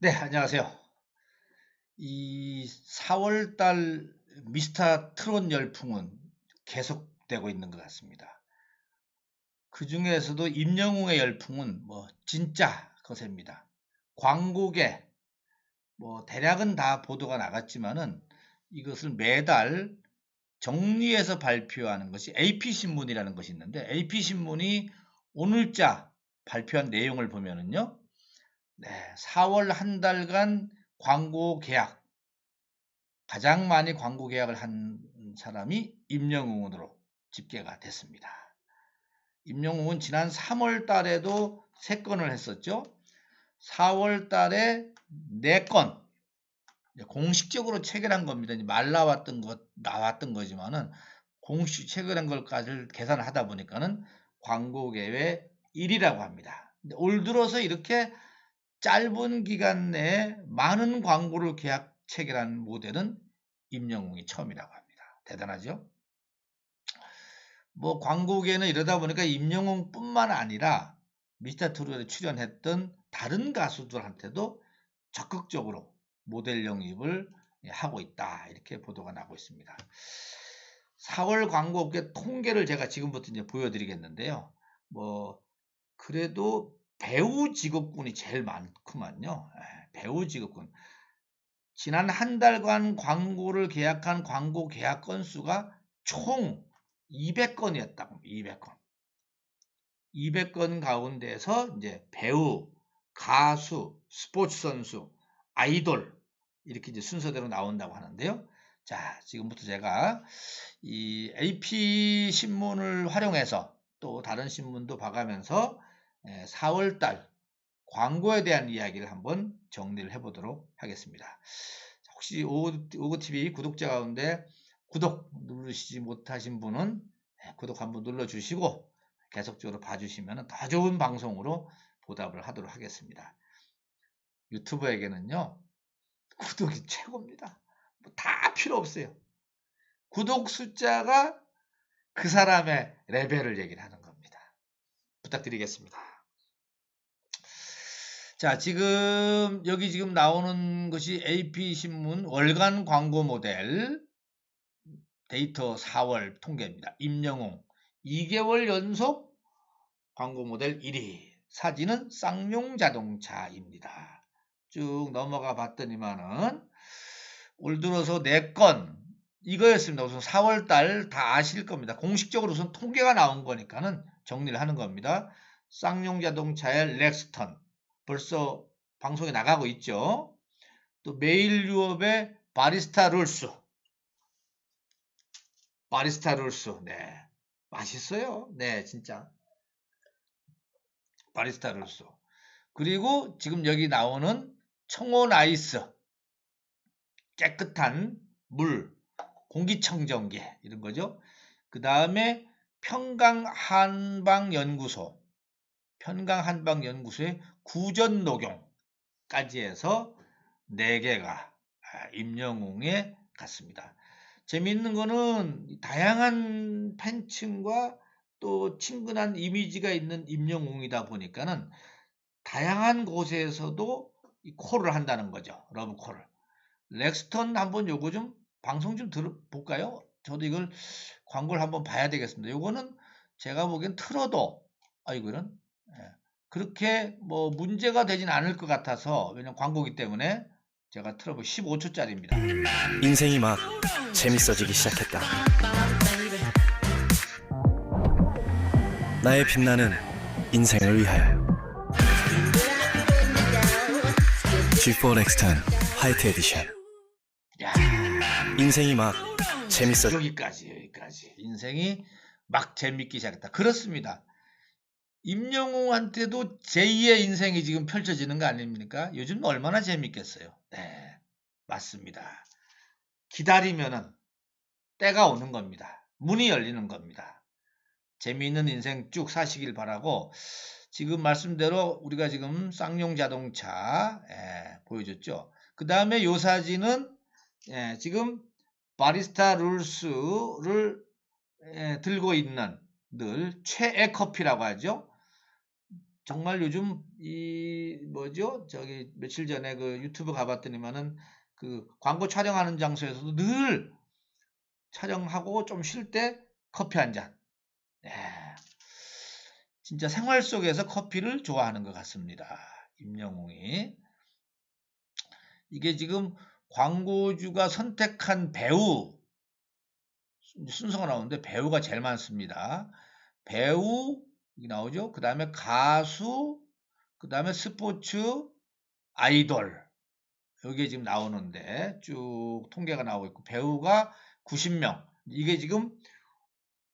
네, 안녕하세요. 이 4월 달 미스터 트롯 열풍은 계속되고 있는 것 같습니다. 그 중에서도 임영웅의 열풍은 뭐 진짜 거셉니다. 광고계 뭐 대략은 다 보도가 나갔지만은 이것을 매달 정리해서 발표하는 것이 AP신문이라는 것이 있는데 AP신문이 오늘자 발표한 내용을 보면은요. 네, 4월 한 달간 광고 계약 가장 많이 광고 계약을 한 사람이 임영웅으로 집계가 됐습니다. 임영웅은 지난 3월 달에도 3건을 했었죠. 4월 달에 4건 공식적으로 체결한 겁니다. 말 나왔던 것 나왔던 거지만은 공식 체결한 것까지 계산을 하다 보니까는 광고 계획 1이라고 합니다. 올 들어서 이렇게 짧은 기간 내에 많은 광고를 계약 체결한 모델은 임영웅이 처음이라고 합니다. 대단하죠? 뭐 광고계는 이러다 보니까 임영웅뿐만 아니라 미스터 트롯에 출연했던 다른 가수들한테도 적극적으로 모델 영입을 하고 있다. 이렇게 보도가 나고 있습니다. 4월 광고업계 통계를 제가 지금부터 이제 보여드리겠는데요. 뭐 그래도 배우 직업군이 제일 많구만요. 예, 배우 직업군. 지난 한 달간 광고를 계약한 광고 계약 건수가 총 200건이었다고. 200건. 200건 가운데서 이제 배우, 가수, 스포츠 선수, 아이돌 이렇게 이제 순서대로 나온다고 하는데요. 자, 지금부터 제가 이 AP 신문을 활용해서 또 다른 신문도 봐가면서 4월달 예, 광고에 대한 이야기를 한번 정리를 해보도록 하겠습니다. 혹시 오고TV 구독자 가운데 구독 누르시지 못하신 분은 예, 구독 한번 눌러주시고 계속적으로 봐주시면 더 좋은 방송으로 보답을 하도록 하겠습니다. 유튜브에게는요 구독이 최고입니다. 뭐 다 필요 없어요. 구독 숫자가 그 사람의 레벨을 얘기를 하는 겁니다. 부탁드리겠습니다. 자, 지금 여기 지금 나오는 것이 AP신문 월간 광고 모델 데이터 4월 통계입니다. 임영웅 2개월 연속 광고 모델 1위 사진은 쌍용 자동차입니다. 쭉 넘어가 봤더니만은 올 들어서 4건 이거였습니다. 우선 4월달 다 아실 겁니다. 공식적으로 우선 통계가 나온 거니까는 정리를 하는 겁니다. 쌍용 자동차의 렉스턴 벌써 방송에 나가고 있죠. 또 메일 유업의 바리스타 룰스. 바리스타 룰스. 네. 맛있어요. 네, 진짜. 바리스타 룰스. 그리고 지금 여기 나오는 청온 아이스. 깨끗한 물, 공기청정기 이런 거죠. 그 다음에 평강 한방연구소. 평강 한방연구소의 구전 녹용까지 해서 4개가 아, 임영웅에 갔습니다. 재미있는 거는 다양한 팬층과 또 친근한 이미지가 있는 임영웅이다 보니까는 다양한 곳에서도 콜을 한다는 거죠. 러브콜을. 렉스턴 한번 요거 좀 방송 좀 들어볼까요? 저도 이걸 광고를 한번 봐야 되겠습니다. 요거는 제가 보기엔 틀어도 아이고 이런 예. 그렇게 뭐 문제가 되진 않을 것 같아서 왜냐면 광고기 때문에 제가 틀어보 15초짜리입니다. 인생이 막 재밌어지기 시작했다. 나의 빛나는 인생을 위하여 G4 X10 화이트 에디션 야, 인생이 막 재밌어 여기까지 여기까지 인생이 막 재밌기 시작했다. 그렇습니다. 임영웅한테도 제2의 인생이 지금 펼쳐지는 거 아닙니까? 요즘 얼마나 재밌겠어요. 네, 맞습니다. 기다리면은 때가 오는 겁니다. 문이 열리는 겁니다. 재미있는 인생 쭉 사시길 바라고 지금 말씀대로 우리가 지금 쌍용 자동차 예, 보여줬죠. 그 다음에 요 사진은 예, 지금 바리스타 룰스를 예, 들고 있는 늘 최애 커피라고 하죠. 정말 요즘 이 뭐죠? 저기 며칠 전에 그 유튜브 가봤더니만은 그 광고 촬영하는 장소에서도 늘 촬영하고 좀 쉴 때 커피 한 잔. 네. 진짜 생활 속에서 커피를 좋아하는 것 같습니다. 임영웅이. 이게 지금 광고주가 선택한 배우 순서가 나오는데 배우가 제일 많습니다. 배우 나오죠. 그 다음에 가수, 그 다음에 스포츠, 아이돌 여기에 지금 나오는데 쭉 통계가 나오고 있고 배우가 90명 이게 지금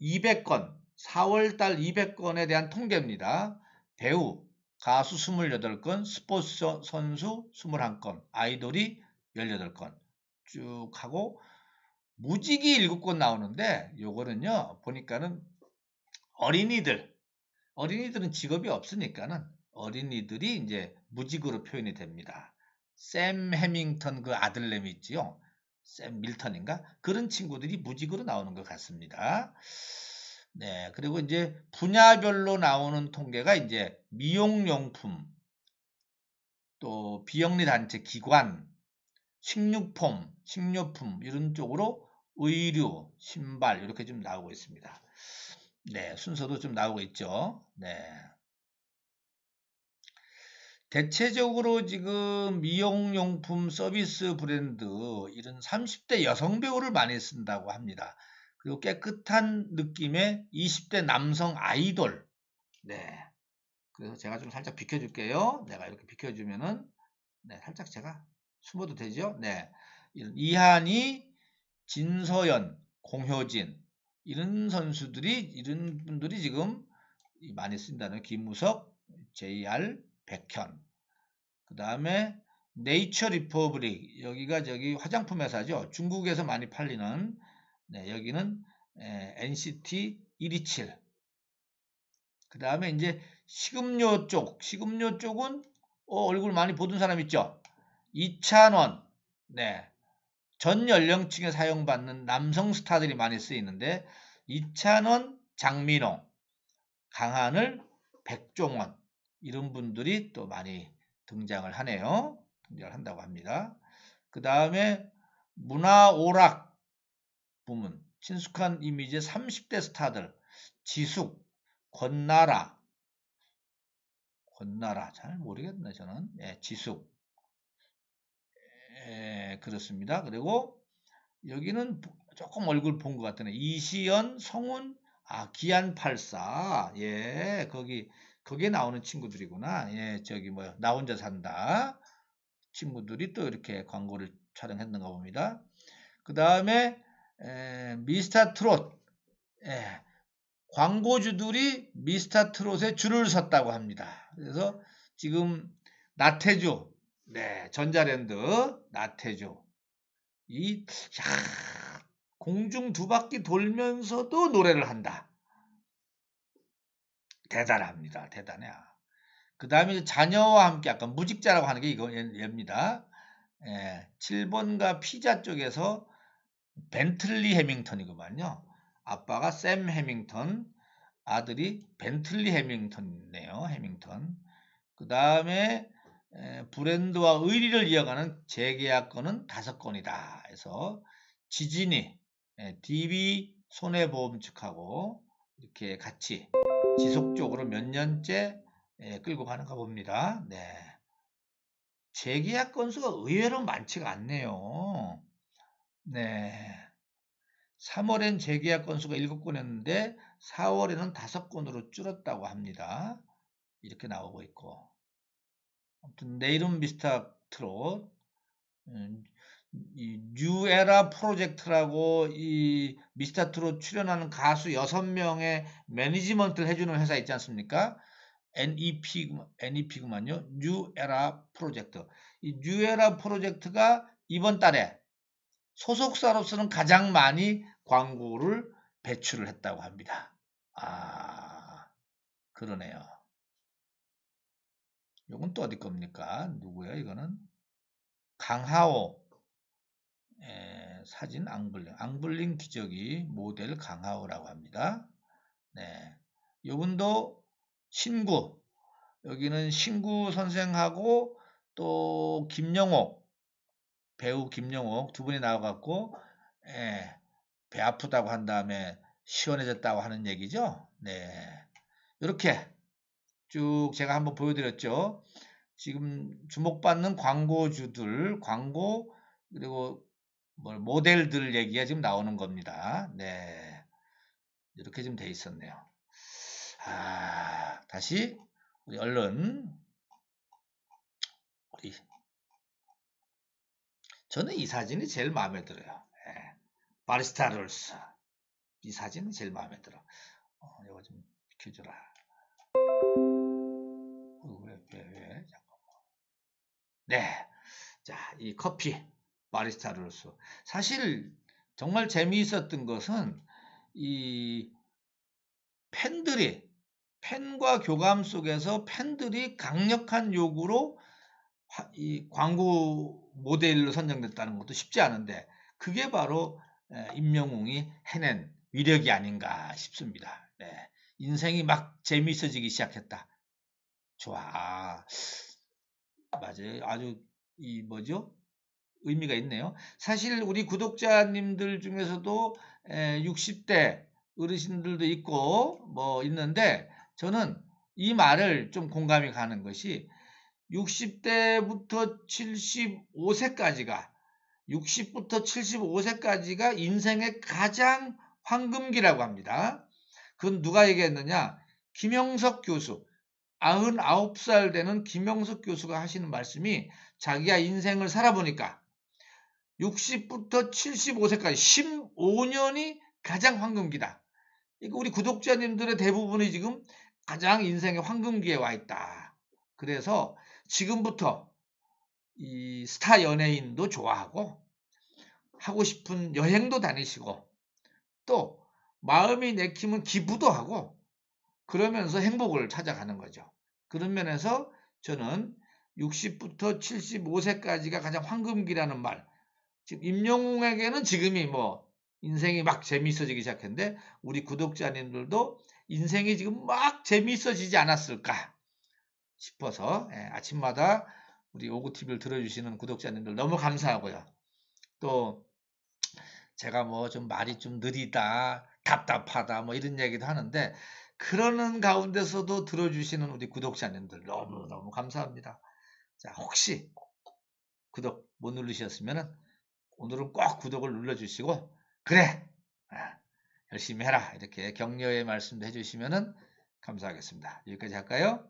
200건 4월달 200건에 대한 통계입니다. 배우, 가수 28건, 스포츠 선수 21건, 아이돌이 18건 쭉 하고 무직이 7건 나오는데 요거는요 보니까는 어린이들 어린이들은 직업이 없으니까는 어린이들이 이제 무직으로 표현이 됩니다. 샘 해밍턴 그 아들내미 있지요. 샘 밀턴인가? 그런 친구들이 무직으로 나오는 것 같습니다. 네, 그리고 이제 분야별로 나오는 통계가 이제 미용용품, 또 비영리 단체 기관, 식료품, 식료품 이런 쪽으로 의류, 신발 이렇게 좀 나오고 있습니다. 네, 순서도 좀 나오고 있죠. 네. 대체적으로 지금 미용용품 서비스 브랜드 이런 30대 여성 배우를 많이 쓴다고 합니다. 그리고 깨끗한 느낌의 20대 남성 아이돌. 네. 그래서 제가 좀 살짝 비켜줄게요. 내가 이렇게 비켜주면은, 네, 살짝 제가 숨어도 되죠? 네. 이한이, 진서연, 공효진, 이런 선수들이, 이런 분들이 지금 많이 쓴다는 김무석, JR, 백현. 그 다음에 네이처 리퍼블릭. 여기가 저기 화장품 회사죠. 중국에서 많이 팔리는 네, 여기는 에, NCT 127. 그 다음에 이제 식음료 쪽, 식음료 쪽은 어, 얼굴 많이 보던 사람 있죠? 이찬원, 네, 전 연령층에 사용받는 남성 스타들이 많이 쓰이는데 이찬원, 장민호, 강하늘, 백종원 이런 분들이 또 많이 등장을 하네요. 등장을 한다고 합니다. 그 다음에 문화오락 부문, 친숙한 이미지의 30대 스타들, 지숙, 권나라, 권나라, 잘 모르겠네, 저는. 예, 지숙. 예, 그렇습니다. 그리고 여기는 조금 얼굴 본 것 같네. 이시연, 성훈, 아, 기안 84. 예, 거기, 거기에 나오는 친구들이구나. 예, 저기 뭐야, 나 혼자 산다. 친구들이 또 이렇게 광고를 촬영했는가 봅니다. 그 다음에 미스터 트롯 예, 광고주들이 미스터 트롯에 줄을 섰다고 합니다. 그래서 지금 나태주 네, 전자랜드 나태주 이 야, 공중 두 바퀴 돌면서도 노래를 한다. 대단합니다. 대단해. 그 다음에 자녀와 함께 약간 무직자라고 하는 게 이거 얘입니다. 예, 7번가 피자 쪽에서 벤틀리 해밍턴이구만요. 아빠가 샘 해밍턴, 아들이 벤틀리 해밍턴이네요. 해밍턴. 그 다음에 브랜드와 의리를 이어가는 재계약건은 다섯 건이다. 해서 지진이 DB 손해보험 측하고 이렇게 같이 지속적으로 몇 년째 끌고 가는가 봅니다. 네. 재계약 건수가 의외로 많지가 않네요. 네. 3월엔 재계약 건수가 7건이었는데 4월에는 5건으로 줄었다고 합니다. 이렇게 나오고 있고 아무튼 내일은 미스터 트롯 음, 이 뉴에라 프로젝트라고 이 미스터 트롯 출연하는 가수 6명의 매니지먼트를 해주는 회사 있지 않습니까? NEP, NEP구만요. 뉴에라 프로젝트. 이 뉴에라 프로젝트가 이번 달에 소속사로서는 가장 많이 광고를 배출을 했다고 합니다. 아, 그러네요. 이건 또 어디 겁니까? 누구야 이거는? 강하오 에, 사진 앙블링 앙블링 기저귀 모델 강하오라고 합니다. 네, 이분도 신구 여기는 신구 선생하고 또 김영옥 배우 김영옥 두 분이 나와갖고 예, 배 아프다고 한 다음에 시원해졌다고 하는 얘기죠. 네, 이렇게 쭉 제가 한번 보여드렸죠. 지금 주목받는 광고주들, 광고 그리고 뭘 모델들 얘기가 지금 나오는 겁니다. 네, 이렇게 좀 돼 있었네요. 아, 다시 우리 얼른 우리 저는 이 사진이 제일 마음에 들어요. 예. 바리스타롤스 이 사진이 제일 마음에 들어. 어, 이거 좀 비켜줘라. 어, 왜, 왜, 왜? 잠깐만. 네. 자, 이 커피 바리스타롤스. 사실 정말 재미있었던 것은 이 팬들이 팬과 교감 속에서 팬들이 강력한 요구로 화- 이 광고 모델로 선정됐다는 것도 쉽지 않은데 그게 바로 에, 임영웅이 해낸 위력이 아닌가 싶습니다. 네. 인생이 막 재미있어지기 시작했다. 좋아. 아, 맞아요. 아주 이 뭐죠? 의미가 있네요. 사실 우리 구독자님들 중에서도 에, 60대 어르신들도 있고 뭐 있는데 저는 이 말을 좀 공감이 가는 것이 60대부터 75세까지가 60부터 75세까지가 인생의 가장 황금기라고 합니다. 그건 누가 얘기했느냐? 김영석 교수. 99살 되는 김영석 교수가 하시는 말씀이 자기가 인생을 살아보니까 60부터 75세까지 15년이 가장 황금기다. 이거 우리 구독자님들의 대부분이 지금 가장 인생의 황금기에 와 있다. 그래서 지금부터 이 스타 연예인도 좋아하고 하고 싶은 여행도 다니시고 또 마음이 내키면 기부도 하고 그러면서 행복을 찾아가는 거죠. 그런 면에서 저는 60부터 75세까지가 가장 황금기라는 말. 지금 임영웅에게는 지금이 뭐 인생이 막 재미있어지기 시작했는데 우리 구독자님들도 인생이 지금 막 재미있어지지 않았을까 싶어서 예, 아침마다 우리 오구TV를 들어주시는 구독자님들 너무 감사하고요. 또 제가 뭐 좀 말이 좀 느리다, 답답하다 뭐 이런 얘기도 하는데 그러는 가운데서도 들어주시는 우리 구독자님들 너무너무 감사합니다. 자, 혹시 구독 못 누르셨으면 오늘은 꼭 구독을 눌러주시고 그래 아, 열심히 해라 이렇게 격려의 말씀도 해주시면 감사하겠습니다. 여기까지 할까요?